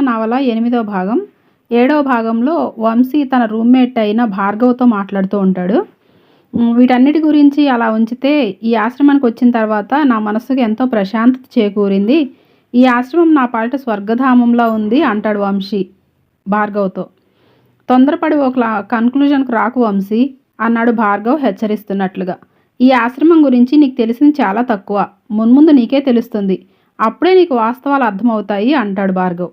నవల ఎనిమిదో భాగం. ఏడవ భాగంలో వంశీ తన రూమ్మేట్ అయిన భార్గవ్తో మాట్లాడుతూ ఉంటాడు. వీటన్నిటి గురించి అలా ఉంచితే ఈ ఆశ్రమానికి వచ్చిన తర్వాత నా మనసుకు ఎంతో ప్రశాంతత చేకూరింది. ఈ ఆశ్రమం నా పాలిట స్వర్గధామంలా ఉంది అంటాడు వంశీ భార్గవ్తో. తొందరపడి ఒక కన్క్లూజన్కు రాకు వంశీ అన్నాడు భార్గవ్ హెచ్చరిస్తున్నట్లుగా. ఈ ఆశ్రమం గురించి నీకు తెలిసింది చాలా తక్కువ. మున్ముందు నీకే తెలుస్తుంది. అప్పుడే నీకు వాస్తవాలు అర్థమవుతాయి అంటాడు భార్గవ్.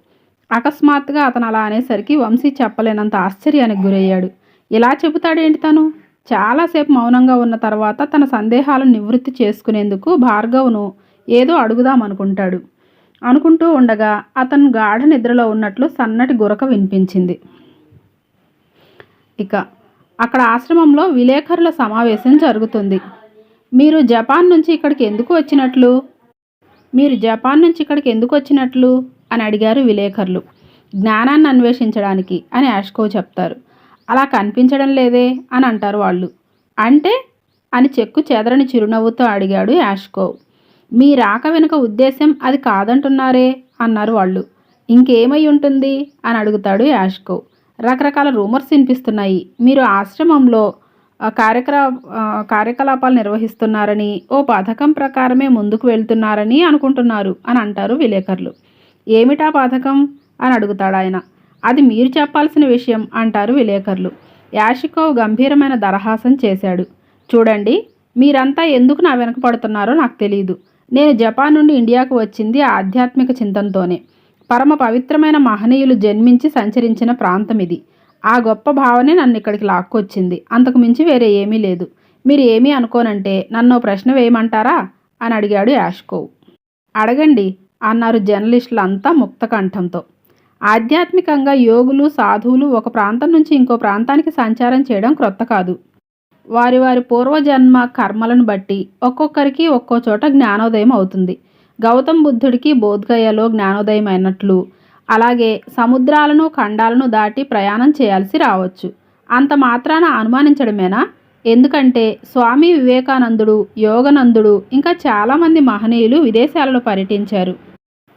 అకస్మాత్తుగా అతను అలా అనేసరికి వంశీ చెప్పలేనంత ఆశ్చర్యానికి గురయ్యాడు. ఇలా చెబుతాడేంటి తను? చాలాసేపు మౌనంగా ఉన్న తర్వాత తన సందేహాలను నివృత్తి చేసుకునేందుకు భార్గవ్ను ఏదో అడుగుదామనుకుంటాడు అనుకుంటూ ఉండగా అతను గాఢ నిద్రలో ఉన్నట్లు సన్నటి గురక వినిపించింది. ఇక అక్కడ ఆశ్రమంలో విలేకరుల సమావేశం జరుగుతుంది. మీరు జపాన్ నుంచి ఇక్కడికి ఎందుకు వచ్చినట్లు? మీరు జపాన్ నుంచి ఇక్కడికి ఎందుకు వచ్చినట్లు? అని అడిగారు విలేకరులు. జ్ఞానాన్ని అన్వేషించడానికి అని యాష్కో చెప్తారు. అలా కనిపించడం లేదే అని అంటారు వాళ్ళు. అంటే? అని చెక్కు చెదరని చిరునవ్వుతో అడిగాడు యాష్కో. మీ రాక వెనుక ఉద్దేశం అది కాదంటున్నారే అన్నారు వాళ్ళు. ఇంకేమై ఉంటుంది? అని అడుగుతాడు యాష్కో. రకరకాల రూమర్స్ వినిపిస్తున్నాయి. మీరు ఆశ్రమంలో ఆ, కార్యక్ర కార్యకలాపాలు నిర్వహిస్తున్నారని ఓ పథకం ప్రకారమే ముందుకు వెళ్తున్నారని అనుకుంటున్నారు అని అంటారు విలేకరులు. ఏమిటా పథకం అని అడుగుతాడు ఆయన అది మీరు చెప్పాల్సిన విషయం అంటారు విలేకరులు. యాషికోవ్ గంభీరమైన దరహాసం చేశాడు. చూడండి మీరంతా ఎందుకు నా వెనక పడుతున్నారో నాకు తెలియదు నేను జపాన్ నుండి ఇండియాకు వచ్చింది ఆధ్యాత్మిక చింతనతోనే పరమ పవిత్రమైన మహనీయులు జన్మించి సంచరించిన ప్రాంతం ఇది. ఆ గొప్ప భావనే నన్ను ఇక్కడికి లాక్కొచ్చింది. అంతకు మించి వేరే ఏమీ లేదు. మీరు ఏమీ అనుకోనంటే నన్ను ప్రశ్న వేయమంటారా? అని అడిగాడు యాష్కోవ్. అడగండి అన్నారు జర్నలిస్టులు అంతా ముక్త కంఠంతో ఆధ్యాత్మికంగా యోగులు సాధువులు ఒక ప్రాంతం నుంచి ఇంకో ప్రాంతానికి సంచారం చేయడం క్రొత్త కాదు. వారి వారి పూర్వజన్మ కర్మలను బట్టి ఒక్కొక్కరికి ఒక్కో చోట జ్ఞానోదయం అవుతుంది. గౌతమ్ బుద్ధుడికి బోధ్గయలో జ్ఞానోదయం అయినట్లు అలాగే సముద్రాలను ఖండాలను దాటి ప్రయాణం చేయాల్సి రావచ్చు. అంత మాత్రాన అనుమానించడమేనా? ఎందుకంటే స్వామి వివేకానందుడు యోగనందుడు ఇంకా చాలామంది మహనీయులు విదేశాలలో పర్యటించారు.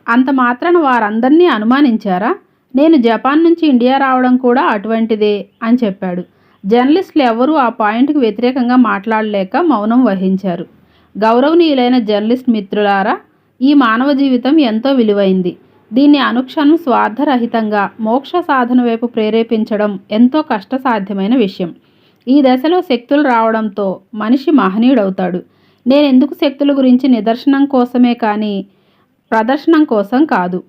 అంత మాత్రాన వారందరినీ అనుమానించారా? నేను జపాన్ నుంచి ఇండియా రావడం కూడా అటువంటిదే అని చెప్పాడు. జర్నలిస్టులు ఎవరూ ఆ పాయింట్కి వ్యతిరేకంగా మాట్లాడలేక మౌనం వహించారు. గౌరవనీయులైన జర్నలిస్ట్ మిత్రులారా ఈ మానవ జీవితం ఎంతో విలువైంది. దీన్ని అనుక్షణం స్వార్థరహితంగా మోక్ష సాధన వైపు ప్రేరేపించడం ఎంతో కష్టసాధ్యమైన విషయం. ఈ దశలో శక్తులు రావడంతో మనిషి మహనీయుడవుతాడు. నేను ఎందుకు శక్తుల గురించి నిదర్శనం కోసమే కానీ ప్రదర్శనం కోసం కాదు.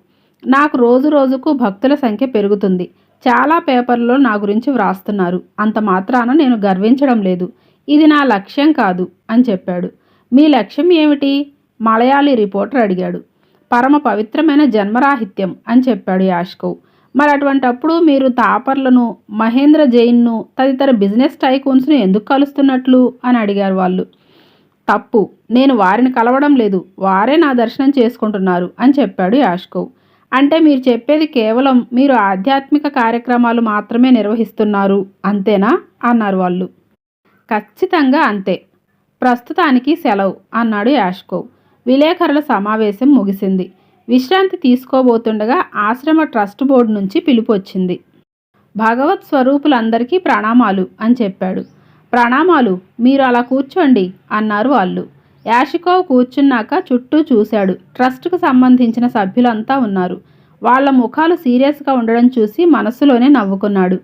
నాకు రోజు రోజుకు భక్తుల సంఖ్య పెరుగుతుంది. చాలా పేపర్లో నా గురించి వ్రాస్తున్నారు. అంత మాత్రాన నేను గర్వించడం లేదు. ఇది నా లక్ష్యం కాదు అని చెప్పాడు. మీ లక్ష్యం ఏమిటి? మలయాళీ రిపోర్టర్ అడిగాడు. పరమ పవిత్రమైన జన్మరాహిత్యం అని చెప్పాడు యాష్కవ్ మరి అటువంటప్పుడు మీరు తాపర్లను మహేంద్ర జైన్ను తదితర బిజినెస్ టైకూన్స్ను ఎందుకు కలుస్తున్నట్లు అని అడిగారు వాళ్ళు. తప్పు నేను వారిని కలవడం లేదు వారే నా దర్శనం చేసుకుంటున్నారు అని చెప్పాడు యాష్కోవ్ అంటే మీరు చెప్పేది కేవలం మీరు ఆధ్యాత్మిక కార్యక్రమాలు మాత్రమే నిర్వహిస్తున్నారు అంతేనా? అన్నారు వాళ్ళు. ఖచ్చితంగా అంతే. ప్రస్తుతానికి సెలవు అన్నాడు యాష్కోవ్ విలేకరుల సమావేశం ముగిసింది. విశ్రాంతి తీసుకోబోతుండగా ఆశ్రమ ట్రస్ట్ బోర్డు నుంచి పిలుపు వచ్చింది. భగవత్ స్వరూపులందరికీ ప్రణామాలు అని చెప్పాడు. ప్రణామాలు మీరు అలా కూర్చోండి అన్నారు వాళ్ళు. యాషికోవ్ కూర్చున్నాక చుట్టూ చూశాడు. ట్రస్ట్కు సంబంధించిన సభ్యులంతా ఉన్నారు. వాళ్ళ ముఖాలు సీరియస్గా ఉండడం చూసి మనస్సులోనే నవ్వుకున్నాడు.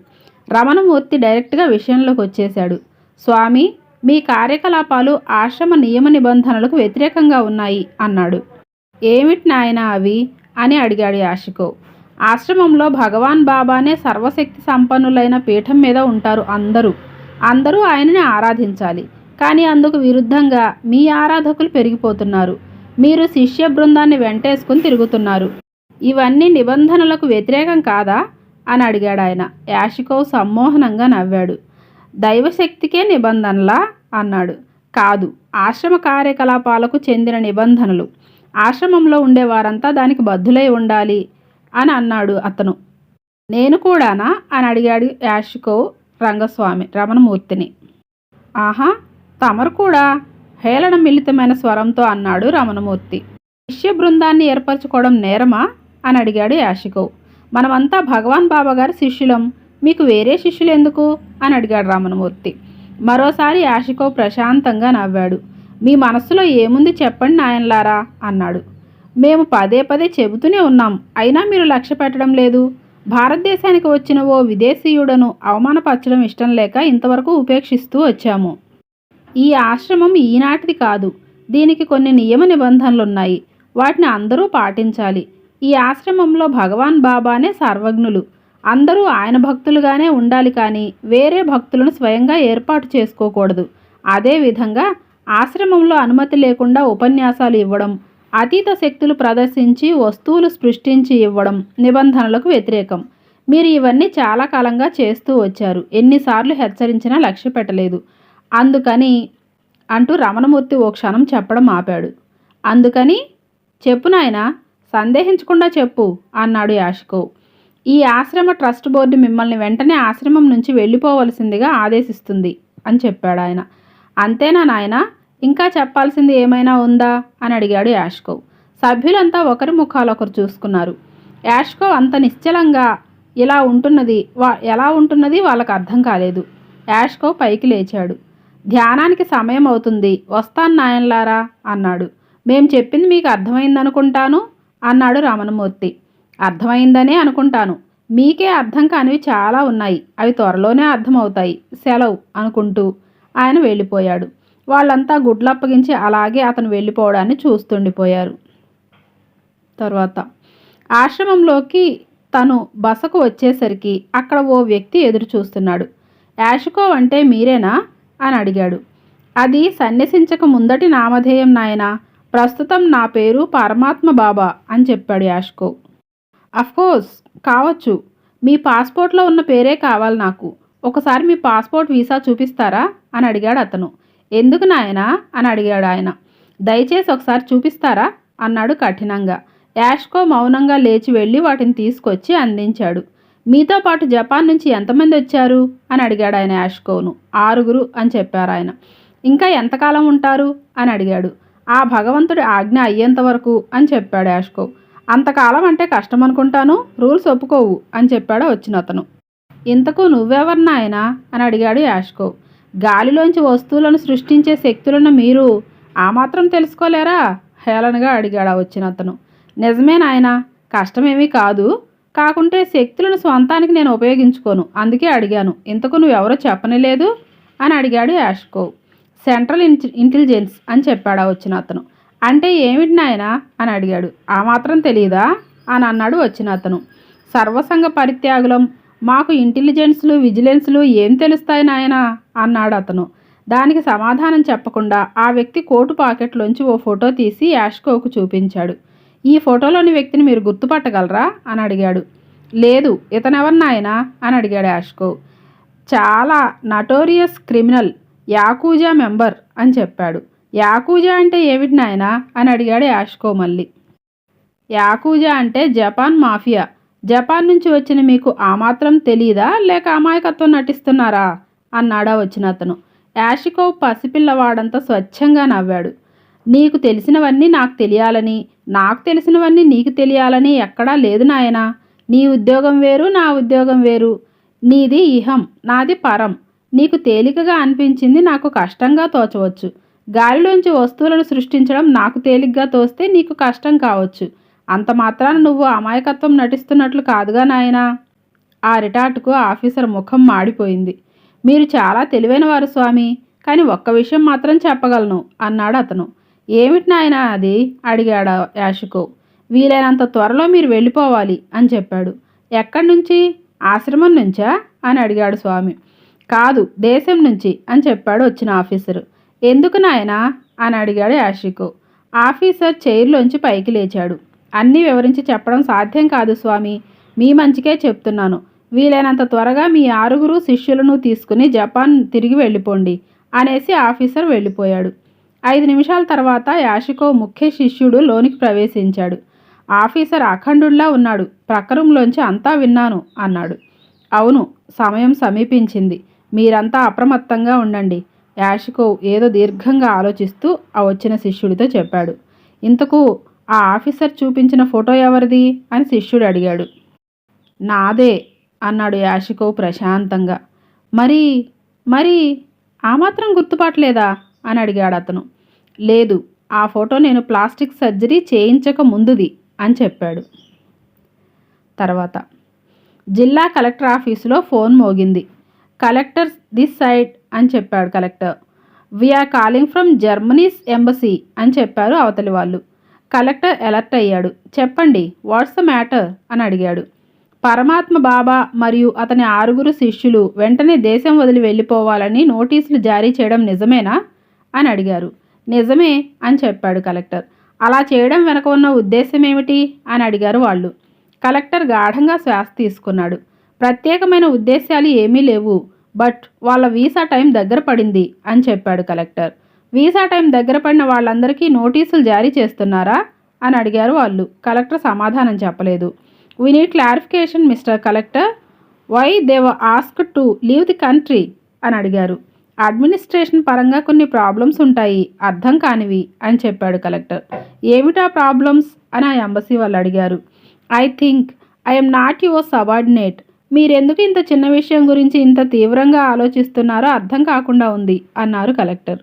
రమణమూర్తి డైరెక్ట్గా విషయంలోకి వచ్చేశాడు. స్వామి మీ కార్యకలాపాలు ఆశ్రమ నియమ నిబంధనలకు వ్యతిరేకంగా ఉన్నాయి అన్నాడు. ఏమిటి నాయనా అవి? అని అడిగాడు యాషికో. ఆశ్రమంలో భగవాన్ బాబానే సర్వశక్తి సంపన్నులైన పీఠం మీద ఉంటారు అందరూ. అందరూ ఆయనని ఆరాధించాలి. కానీ అందుకు విరుద్ధంగా మీ ఆరాధకులు పెరిగిపోతున్నారు. మీరు శిష్య బృందాన్ని వెంటేసుకుని తిరుగుతున్నారు. ఇవన్నీ నిబంధనలకు వ్యతిరేకం కాదా? అని అడిగాడు ఆయన. యాషికోవ్ సమ్మోహనంగా నవ్వాడు. దైవశక్తికే నిబంధనలా? అన్నాడు. కాదు. ఆశ్రమ కార్యకలాపాలకు చెందిన నిబంధనలు. ఆశ్రమంలో ఉండేవారంతా దానికి బద్ధులై ఉండాలి అని అన్నాడు అతను. నేను కూడానా? అని అడిగాడు యాషికోవ్ రంగస్వామి రమణమూర్తిని. ఆహా తమరు కూడా? హేళన మిళితమైన స్వరంతో అన్నాడు రమణమూర్తి. శిష్య బృందాన్ని ఏర్పరచుకోవడం నేరమా? అని అడిగాడు యాషికో. మనమంతా భగవాన్ బాబా గారి శిష్యులం. మీకు వేరే శిష్యులు ఎందుకు? అని అడిగాడు రమణమూర్తి. మరోసారి యాషికో ప్రశాంతంగా నవ్వాడు. మీ మనస్సులో ఏముంది చెప్పండి నాయనలారా అన్నాడు. మేము పదే పదే చెబుతూనే ఉన్నాం. అయినా మీరు లక్ష్య పెట్టడం లేదు. భారతదేశానికి వచ్చిన ఓ విదేశీయుడను అవమానపరచడం ఇష్టం లేక ఇంతవరకు ఉపేక్షిస్తూ వచ్చాము. ఈ ఆశ్రమం ఈనాటిది కాదు. దీనికి కొన్ని నియమ నిబంధనలున్నాయి. వాటిని అందరూ పాటించాలి. ఈ ఆశ్రమంలో భగవాన్ బాబానే సర్వజ్ఞులు. అందరూ ఆయన భక్తులుగానే ఉండాలి కానీ వేరే భక్తులను స్వయంగా ఏర్పాటు చేసుకోకూడదు. అదేవిధంగా ఆశ్రమంలో అనుమతి లేకుండా ఉపన్యాసాలు ఇవ్వడం అతీత శక్తులు ప్రదర్శించి వస్తువులు సృష్టించి ఇవ్వడం నిబంధనలకు వ్యతిరేకం. మీరు ఇవన్నీ చాలా కాలంగా చేస్తూ వచ్చారు. ఎన్నిసార్లు హెచ్చరించినా లక్ష్య పెట్టలేదు. అందుకని అంటూ రమణమూర్తి ఓ క్షణం చెప్పడం ఆపాడు. అందుకని చెప్పు నాయన సందేహించకుండా చెప్పు అన్నాడు యాష్కో. ఈ ఆశ్రమ ట్రస్ట్ బోర్డు మిమ్మల్ని వెంటనే ఆశ్రమం నుంచి వెళ్ళిపోవలసిందిగా ఆదేశిస్తుంది అని చెప్పాడు ఆయన అంతేనా నాయనా? ఇంకా చెప్పాల్సింది ఏమైనా ఉందా? అని అడిగాడు యాష్కో. సభ్యులంతా ఒకరి ముఖాలు ఒకరు చూసుకున్నారు. యాష్కో అంత నిశ్చలంగా ఇలా ఉంటున్నది వా ఎలా ఉంటున్నది వాళ్ళకి అర్థం కాలేదు. యాష్కో పైకి లేచాడు. ధ్యానానికి సమయం అవుతుంది. వస్తాను నాయన్లారా? అన్నాడు. మేం చెప్పింది మీకు అర్థమైందనుకుంటాను? అన్నాడు రమణమూర్తి. అర్థమైందనే అనుకుంటాను. మీకే అర్థం కానివి చాలా ఉన్నాయి. అవి త్వరలోనే అర్థమవుతాయి. సెలవు అనుకుంటూ ఆయన వెళ్ళిపోయాడు. వాళ్ళంతా గుడ్లప్పగించి అలాగే అతను వెళ్ళిపోవడాన్ని చూస్తుండిపోయారు. తర్వాత ఆశ్రమంలోకి తను బసకు వచ్చేసరికి అక్కడ ఓ వ్యక్తి ఎదురు చూస్తున్నాడు. యాషుకో అంటే మీరేనా? అని అడిగాడు. అది సన్యసించక ముందటి నామధేయం నాయనా. ప్రస్తుతం నా పేరు పరమాత్మ బాబా అని చెప్పాడు యాష్కో. అఫ్కోర్స్ కావచ్చు. మీ పాస్పోర్ట్లో ఉన్న పేరే కావాలి నాకు. ఒకసారి మీ పాస్పోర్ట్ వీసా చూపిస్తారా? అని అడిగాడు అతను. ఎందుకు నాయనా? అని అడిగాడు ఆయన. దయచేసి ఒకసారి చూపిస్తారా? అన్నాడు కఠినంగా. యాష్కో మౌనంగా లేచి వెళ్ళి వాటిని తీసుకొచ్చి అందించాడు. మీతో పాటు జపాన్ నుంచి ఎంతమంది వచ్చారు? అని అడిగాడు ఆయన యాష్కోను. ఆరుగురు అని చెప్పారు ఆయన. ఇంకా ఎంతకాలం ఉంటారు? అని అడిగాడు. ఆ భగవంతుడి ఆజ్ఞ అయ్యేంత వరకు అని చెప్పాడు యాష్కో. అంతకాలం అంటే కష్టం అనుకుంటాను రూల్స్ ఒప్పుకోవు అని చెప్పాడు వచ్చిన అతను ఇంతకు నువ్వెవరు నాయనా? అని అడిగాడు యాష్కో. గాలిలోంచి వస్తువులను సృష్టించే శక్తులను మీరు ఆ మాత్రం తెలుసుకోలేరా? హేళనగా అడిగాడు వచ్చిన అతను నిజమే నాయన కష్టమేమీ కాదు. కాకుంటే శక్తులను స్వంతానికి నేను ఉపయోగించుకోను. అందుకే అడిగాను. ఇంతకు నువ్వెవరో చెప్పనిలేదు అని అడిగాడు యాష్కో. సెంట్రల్ ఇంటెలిజెన్స్ అని చెప్పాడు వచ్చిన అతను అంటే ఏమిటి నాయనా? అని అడిగాడు. ఆ మాత్రం తెలియదా అని అన్నాడు వచ్చిన అతను సర్వసంగ పరిత్యాగులం మాకు ఇంటెలిజెన్స్లు విజిలెన్స్లు ఏం తెలుస్తాయి నాయనా? అన్నాడు అతను. దానికి సమాధానం చెప్పకుండా ఆ వ్యక్తి కోటు పాకెట్లోంచి ఓ ఫోటో తీసి యాష్కోకు చూపించాడు. ఈ ఫోటోలోని వ్యక్తిని మీరు గుర్తుపట్టగలరా? అని అడిగాడు. లేదు ఇతనెవరు నాయనా? అని అడిగాడు యాష్కో. చాలా నటోరియస్ క్రిమినల్ యాకూజా మెంబర్ అని చెప్పాడు. యాకూజా అంటే ఏమిటి నాయనా? అని అడిగాడు యాష్కో మళ్ళీ. యాకూజా అంటే జపాన్ మాఫియా. జపాన్ నుంచి వచ్చిన మీకు ఆ మాత్రం తెలీదా? లేక అమాయకత్వం నటిస్తున్నారా? అన్నాడా వచ్చిన అతను యాషికో పసిపిల్లవాడంతా స్వచ్ఛంగా నవ్వాడు. నీకు తెలిసినవన్నీ నాకు తెలియాలని నాకు తెలిసినవన్నీ నీకు తెలియాలని ఎక్కడా లేదు నాయనా. నీ ఉద్యోగం వేరు నా ఉద్యోగం వేరు. నీది ఇహం నాది పరం. నీకు తేలికగా అనిపించింది నాకు కష్టంగా తోచవచ్చు. గాలిలోంచి వస్తువులను సృష్టించడం నాకు తేలిగ్గా తోస్తే నీకు కష్టం కావచ్చు. అంత మాత్రాన నువ్వు అమాయకత్వం నటిస్తున్నట్లు కాదుగా నాయనా. ఆ రిటార్ట్కు ఆఫీసర్ ముఖం మాడిపోయింది. మీరు చాలా తెలివైన వారు స్వామి కానీ ఒక్క విషయం మాత్రం చెప్పగలను అన్నాడు అతను. ఏమిటి నాయనా అది? అడిగాడు యాషుకో. వీలైనంత త్వరలో మీరు వెళ్ళిపోవాలి అని చెప్పాడు. ఎక్కడి నుంచి? ఆశ్రమం నుంచా? అని అడిగాడు స్వామి. కాదు దేశం నుంచి అని చెప్పాడు వచ్చిన ఆఫీసరు. ఎందుకు నాయనా? అని అడిగాడు యాషికో. ఆఫీసర్ చైర్లోంచి పైకి లేచాడు. అన్నీ వివరించి చెప్పడం సాధ్యం కాదు స్వామి. మీ మంచికే చెప్తున్నాను. వీలైనంత త్వరగా మీ ఆరుగురు శిష్యులను తీసుకుని జపాన్ తిరిగి వెళ్ళిపోండి అనేసి ఆఫీసర్ వెళ్ళిపోయాడు. ఐదు నిమిషాల తర్వాత యాషికో ముఖ్య శిష్యుడు లోనికి ప్రవేశించాడు. ఆఫీసర్ అఖండుల్లా ఉన్నాడు. ప్రకరంలోంచి అంతా విన్నాను అన్నాడు. అవును సమయం సమీపించింది. మీరంతా అప్రమత్తంగా ఉండండి. యాషికో ఏదో దీర్ఘంగా ఆలోచిస్తూ ఆ వచ్చిన శిష్యుడితో చెప్పాడు. ఇంతకు ఆ ఆఫీసర్ చూపించిన ఫోటో ఎవరిది అని శిష్యుడు అడిగాడు. నాదే అన్నాడు యాషికో ప్రశాంతంగా. మరి మరి ఆ మాత్రం గుర్తుపట్టలేదా? అని అడిగాడు అతను. లేదు ఆ ఫోటో నేను ప్లాస్టిక్ సర్జరీ చేయించక ముందుది అని చెప్పాడు. తర్వాత జిల్లా కలెక్టర్ ఆఫీసులో ఫోన్ మోగింది. కలెక్టర్ దిస్ సైడ్ అని చెప్పాడు collector. We're calling from Germany's embassy అని చెప్పారు అవతలి వాళ్ళు. కలెక్టర్ అలర్ట్ అయ్యాడు. చెప్పండి వాట్స్ ద మ్యాటర్? అని అడిగాడు. పరమాత్మ బాబా మరియు అతని ఆరుగురు శిష్యులు వెంటనే దేశం వదిలి వెళ్ళిపోవాలని నోటీసులు జారీ చేయడం నిజమేనా? అని అడిగారు. నిజమే అని చెప్పాడు కలెక్టర్. అలా చేయడం వెనక ఉన్న ఉద్దేశం ఏమిటి? అని అడిగారు వాళ్ళు. కలెక్టర్ గాఢంగా శ్వాస తీసుకున్నాడు. ప్రత్యేకమైన ఉద్దేశాలు ఏమీ లేవు బట్ వాళ్ళ వీసా టైం దగ్గర పడింది అని చెప్పాడు కలెక్టర్. వీసా టైం దగ్గర పడిన వాళ్ళందరికీ నోటీసులు జారీ చేస్తున్నారా అని అడిగారు వాళ్ళు. కలెక్టర్ సమాధానం చెప్పలేదు. We need clarification mister collector. Why they've ask to leave the country అని అడిగారు. అడ్మినిస్ట్రేషన్ పరంగా కొన్ని ప్రాబ్లమ్స్ ఉంటాయి. అర్థం కానివి అని చెప్పాడు కలెక్టర్. ఏమిటా ప్రాబ్లమ్స్ అని ఆ ఎంబసీ వాళ్ళు అడిగారు. I think I'm not your subordinate మీరెందుకు ఇంత చిన్న విషయం గురించి ఇంత తీవ్రంగా ఆలోచిస్తున్నారో అర్థం కాకుండా ఉంది అన్నారు కలెక్టర్.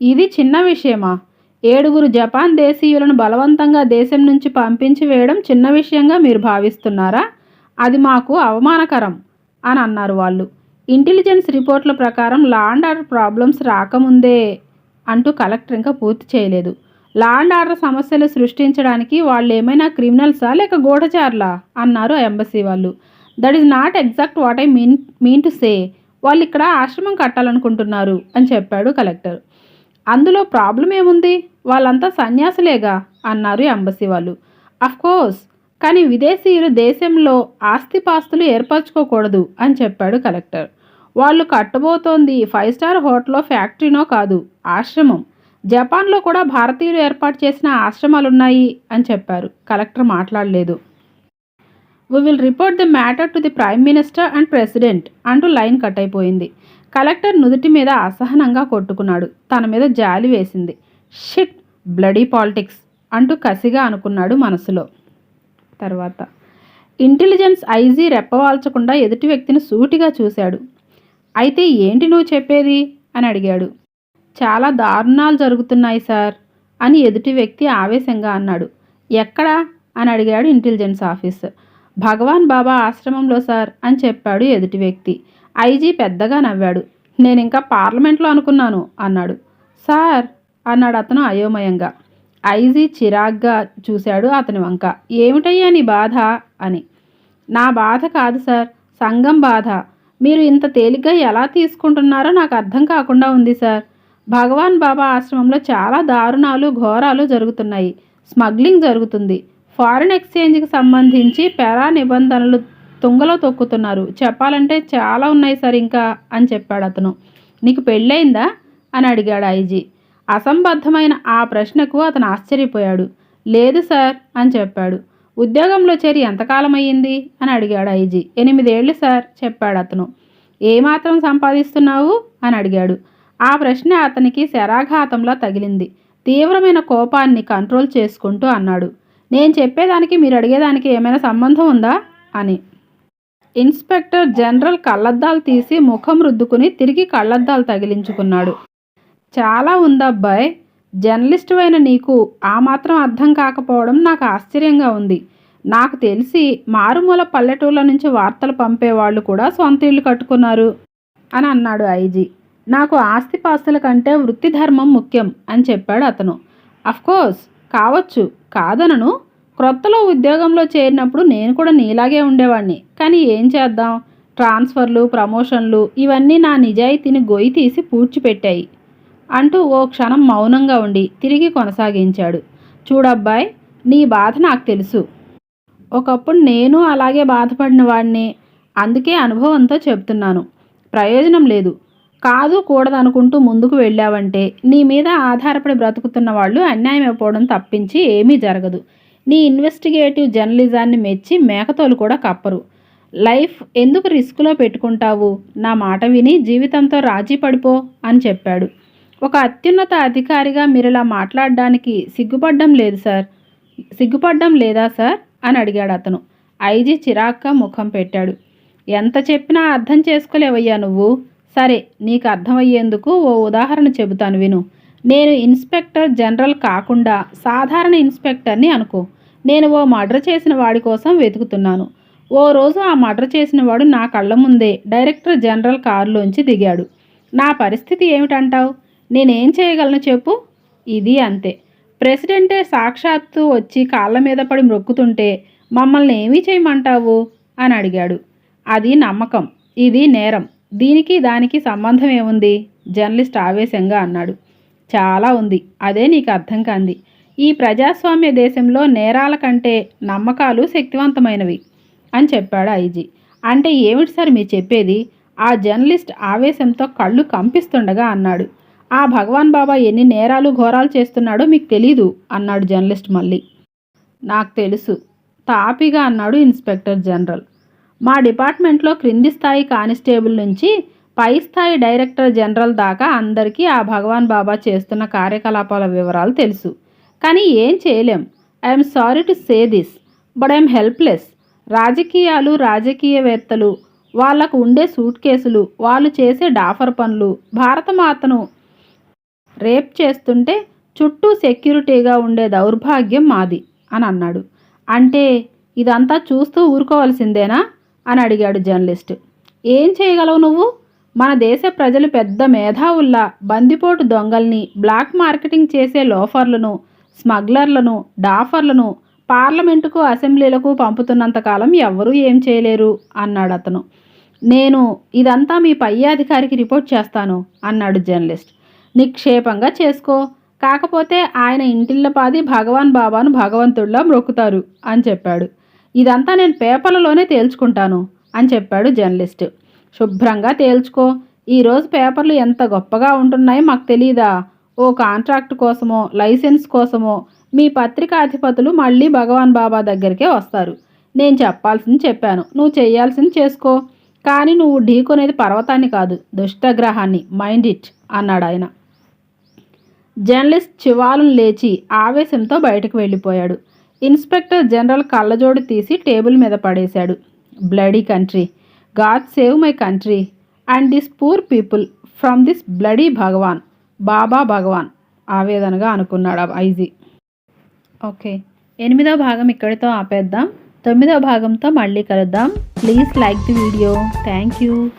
ఇది చిన్న విషయమా? ఏడుగురు జపాన్ దేశీయులను బలవంతంగా దేశం నుంచి పంపించి వేయడం చిన్న విషయంగా మీరు భావిస్తున్నారా? అది మాకు అవమానకరం అని అన్నారు వాళ్ళు. ఇంటెలిజెన్స్ రిపోర్ట్ల ప్రకారం లాండ్ ఆర్డర్ ప్రాబ్లమ్స్ రాకముందే అంటూ కలెక్టర్ ఇంకా పూర్తి చేయలేదు. లాండ్ ఆర్డర్ సమస్యలు సృష్టించడానికి వాళ్ళు ఏమైనా క్రిమినల్సా లేక గూఢచారులా? అన్నారు ఎంబసీ వాళ్ళు. That is not exact what I mean mean to say. వాళ్ళు ఇక్కడ ఆశ్రమం కట్టాలనుకుంటున్నారు అని చెప్పాడు కలెక్టర్. అందులో ప్రాబ్లం ఏముంది? వాళ్ళంతా సన్యాసులేగా అన్నారు ఎంబసీ వాళ్ళు కోర్స్ కానీ విదేశీయులు దేశంలో ఆస్తిపాస్తులు ఏర్పరచుకోకూడదు అని చెప్పాడు కలెక్టర్. వాళ్ళు కట్టబోతోంది ఫైవ్ స్టార్ హోటల్లో ఫ్యాక్టరీనో కాదు ఆశ్రమం. జపాన్లో కూడా భారతీయులు ఏర్పాటు చేసిన ఆశ్రమాలున్నాయి అని చెప్పారు. కలెక్టర్ మాట్లాడలేదు. We will report the matter to the prime minister and president అంటూ లైన్ కట్ అయిపోయింది. కలెక్టర్ నుదుటి మీద అసహనంగా కొట్టుకున్నాడు. తన మీద జాలి వేసింది. షిట్ బ్లడీ పాలిటిక్స్ అంటూ కసిగా అనుకున్నాడు మనసులో. తర్వాత ఇంటెలిజెన్స్ ఐజీ రెప్పవాల్చకుండా ఎదుటి వ్యక్తిని సూటిగా చూశాడు. అయితే ఏంటి నువ్వు చెప్పేది? అని అడిగాడు. చాలా దారుణాలు జరుగుతున్నాయి సార్ అని ఎదుటి వ్యక్తి ఆవేశంగా అన్నాడు. ఎక్కడా? అని అడిగాడు ఇంటెలిజెన్స్ ఆఫీసర్. భగవాన్ బాబా ఆశ్రమంలో సార్ అని చెప్పాడు ఎదుటి వ్యక్తి. ఐజీ పెద్దగా నవ్వాడు. నేను ఇంకా పార్లమెంట్లో అనుకున్నాను అన్నాడు. సార్ అన్నాడు అతను అయోమయంగా. ఐజీ చిరాగ్గా చూశాడు అతని వంక. ఏమిటయ్యా నీ బాధ? అని. నా బాధ కాదు సార్. సంఘం బాధ. మీరు ఇంత తేలిగ్గా ఎలా తీసుకుంటున్నారో నాకు అర్థం కాకుండా ఉంది సార్. భగవాన్ బాబా ఆశ్రమంలో చాలా దారుణాలు ఘోరాలు జరుగుతున్నాయి. స్మగ్లింగ్ జరుగుతుంది. ఫారిన్ ఎక్స్చేంజ్కి సంబంధించి పెరా నిబంధనలు తుంగలో తొక్కుతున్నారు. చెప్పాలంటే చాలా ఉన్నాయి సార్ ఇంకా అని చెప్పాడు అతను. నీకు పెళ్ళయిందా? అని అడిగాడు ఐజీ. అసంబద్ధమైన ఆ ప్రశ్నకు అతను ఆశ్చర్యపోయాడు. లేదు సార్ అని చెప్పాడు. ఉద్యోగంలో చేరి ఎంతకాలం అయ్యింది? అని అడిగాడు ఐజీ. ఎనిమిదేళ్ళు సార్ చెప్పాడు అతను. ఏమాత్రం సంపాదిస్తున్నావు? అని అడిగాడు. ఆ ప్రశ్న అతనికి శరాఘాతంలా తగిలింది. తీవ్రమైన కోపాన్ని కంట్రోల్ చేసుకుంటూ అన్నాడు. నేను చెప్పేదానికి మీరు అడిగేదానికి ఏమైనా సంబంధం ఉందా? అని. ఇన్స్పెక్టర్ జనరల్ కళ్ళద్దాలు తీసి ముఖం రుద్దుకుని తిరిగి కళ్ళద్దాలు తగిలించుకున్నాడు. చాలా ఉందబ్బాయ్ జర్నలిస్ట్ అయిన నీకు ఆ మాత్రం అర్థం కాకపోవడం నాకు ఆశ్చర్యంగా ఉంది. నాకు తెలిసి మారుమూల పల్లెటూళ్ళ నుంచి వార్తలు పంపేవాళ్ళు కూడా సొంత ఇల్లు కట్టుకున్నారు అని అన్నాడు ఐజీ. నాకు ఆస్తిపాస్తుల కంటే వృత్తి ధర్మం ముఖ్యం అని చెప్పాడు అతను. అఫ్కోర్స్ కావచ్చు. కాదనను. క్రొత్తలో ఉద్యోగంలో చేరినప్పుడు నేను కూడా నీలాగే ఉండేవాడిని కానీ ఏం చేద్దాం? ట్రాన్స్ఫర్లు ప్రమోషన్లు ఇవన్నీ నా నిజాయితీని గొయ్యి తీసి పూడ్చిపెట్టాయి అంటూ ఓ క్షణం మౌనంగా ఉండి తిరిగి కొనసాగించాడు. చూడబ్బాయ్ నీ బాధ నాకు తెలుసు. ఒకప్పుడు నేను అలాగే బాధపడిన వాడిని అందుకే అనుభవంతో చెప్తున్నాను ప్రయోజనం లేదు. కాదు కూడదనుకుంటూ ముందుకు వెళ్ళావంటే నీ మీద ఆధారపడి బ్రతుకుతున్న వాళ్ళు అన్యాయం అయిపోవడం తప్పించి ఏమీ జరగదు. నీ ఇన్వెస్టిగేటివ్ జర్నలిజాన్ని మెచ్చి మేకతోలు కూడా కప్పరు. లైఫ్ ఎందుకు రిస్క్లో పెట్టుకుంటావు? నా మాట విని జీవితంతో రాజీ పడిపో అని చెప్పాడు. ఒక అత్యున్నత అధికారిగా మీరు ఇలా మాట్లాడడానికి సిగ్గుపడ్డం లేదు సార్. సిగ్గుపడ్డం లేదా సార్? అని అడిగాడు అతను. ఐజీ చిరాక్గా ముఖం పెట్టాడు. ఎంత చెప్పినా అర్థం చేసుకోలేవయ్యా నువ్వు. సరే నీకు అర్థమయ్యేందుకు ఓ ఉదాహరణ చెబుతాను విను. నేను ఇన్స్పెక్టర్ జనరల్ కాకుండా సాధారణ ఇన్స్పెక్టర్ని అనుకో. నేను ఓ మర్డర్ చేసిన వాడి కోసం వెతుకుతున్నాను. ఓ రోజు ఆ మర్డర్ చేసినవాడు నా కళ్ళ ముందే డైరెక్టర్ జనరల్ కారులోంచి దిగాడు. నా పరిస్థితి ఏమిటంటావు? నేనేం చేయగలను చెప్పు? ఇది అంతే. ప్రెసిడెంటే సాక్షాత్తు వచ్చి కాళ్ళ మీద పడి మొక్కుతుంటే మమ్మల్ని ఏమీ చేయమంటావు? అని అడిగాడు. అది నమ్మకం. ఇది నేరం. దీనికి దానికి సంబంధం ఏముంది? జర్నలిస్ట్ ఆవేశంగా అన్నాడు. చాలా ఉంది. అదే నీకు అర్థం కాంది. ఈ ప్రజాస్వామ్య దేశంలో నేరాల కంటే నమ్మకాలు శక్తివంతమైనవి. అని చెప్పాడు ఐజీ. అంటే ఏమిటి సార్ మీరు చెప్పేది? ఆ జర్నలిస్ట్ ఆవేశంతో కళ్ళు కంపిస్తుండగా అన్నాడు. ఆ భగవాన్ బాబా ఎన్ని నేరాలు ఘోరాలు చేస్తున్నాడో మీకు తెలీదు అన్నాడు జర్నలిస్ట్ మళ్ళీ. నాకు తెలుసు తాపిగా అన్నాడు ఇన్స్పెక్టర్ జనరల్. మా డిపార్ట్మెంట్లో క్రింది స్థాయి కానిస్టేబుల్ నుంచి పై స్థాయి డైరెక్టర్ జనరల్ దాకా అందరికీ ఆ భగవాన్ బాబా చేస్తున్న కార్యకలాపాల వివరాలు తెలుసు. కానీ ఏం చేయలేం. I'm sorry to say this but I'm helpless రాజకీయాలు రాజకీయవేత్తలు. వాళ్ళకు ఉండే సూట్ కేసులు వాళ్ళు చేసే డాఫర్ పనులు. భారతమాతను రేప్ చేస్తుంటే చుట్టూ సెక్యూరిటీగా ఉండే దౌర్భాగ్యం మాది అని అన్నాడు. అంటే ఇదంతా చూస్తూ ఊరుకోవాల్సిందేనా? అని అడిగాడు జర్నలిస్ట్. ఏం చేయగలవు నువ్వు? మన దేశ ప్రజలు పెద్ద మేధావుల్లా. బందిపోటు దొంగల్ని బ్లాక్ మార్కెటింగ్ చేసే లోఫర్లను స్మగ్లర్లను డాఫర్లను పార్లమెంటుకు అసెంబ్లీలకు పంపుతున్నంతకాలం ఎవ్వరూ ఏం చేయలేరు అన్నాడు అతను. నేను ఇదంతా మీ పై అధికారికి రిపోర్ట్ చేస్తాను అన్నాడు జర్నలిస్ట్. నిక్షేపంగా చేసుకో. కాకపోతే ఆయన ఇంటిల్లపాది భగవాన్ బాబాను భగవంతుడిలా మ్రొక్కుతారు అని చెప్పాడు. ఇదంతా నేను పేపర్లలోనే తేల్చుకుంటాను అని చెప్పాడు జర్నలిస్ట్. శుభ్రంగా తేల్చుకో. ఈరోజు పేపర్లు ఎంత గొప్పగా ఉంటున్నాయో మాకు తెలియదా ఓ కాంట్రాక్ట్ కోసమో లైసెన్స్ కోసమో మీ పత్రికాధిపతులు మళ్ళీ భగవాన్ బాబా దగ్గరికే వస్తారు. నేను చెప్పాల్సింది చెప్పాను. నువ్వు చేయాల్సింది చేసుకో. కానీ నువ్వు ఢీకొనేది పర్వతాన్ని కాదు దుష్టగ్రహాన్ని. మైండ్ ఇట్ అన్నాడు ఆయన. జర్నలిస్ట్ చివాలను లేచి ఆవేశంతో బయటకు వెళ్ళిపోయాడు. ఇన్స్పెక్టర్ జనరల్ కళ్ళజోడు తీసి టేబుల్ మీద పడేశాడు. Bloody country. God save my country and this poor people from this bloody Bhagwan. Baba Bhagwan. ఆవేదనగా అనుకున్నాడు ఐజీ. ఓకే. ఎనిమిదో భాగం ఇక్కడితో ఆపేద్దాం. తొమ్మిదో భాగంతో మళ్ళీ కలుద్దాం. Please like the video. Thank you.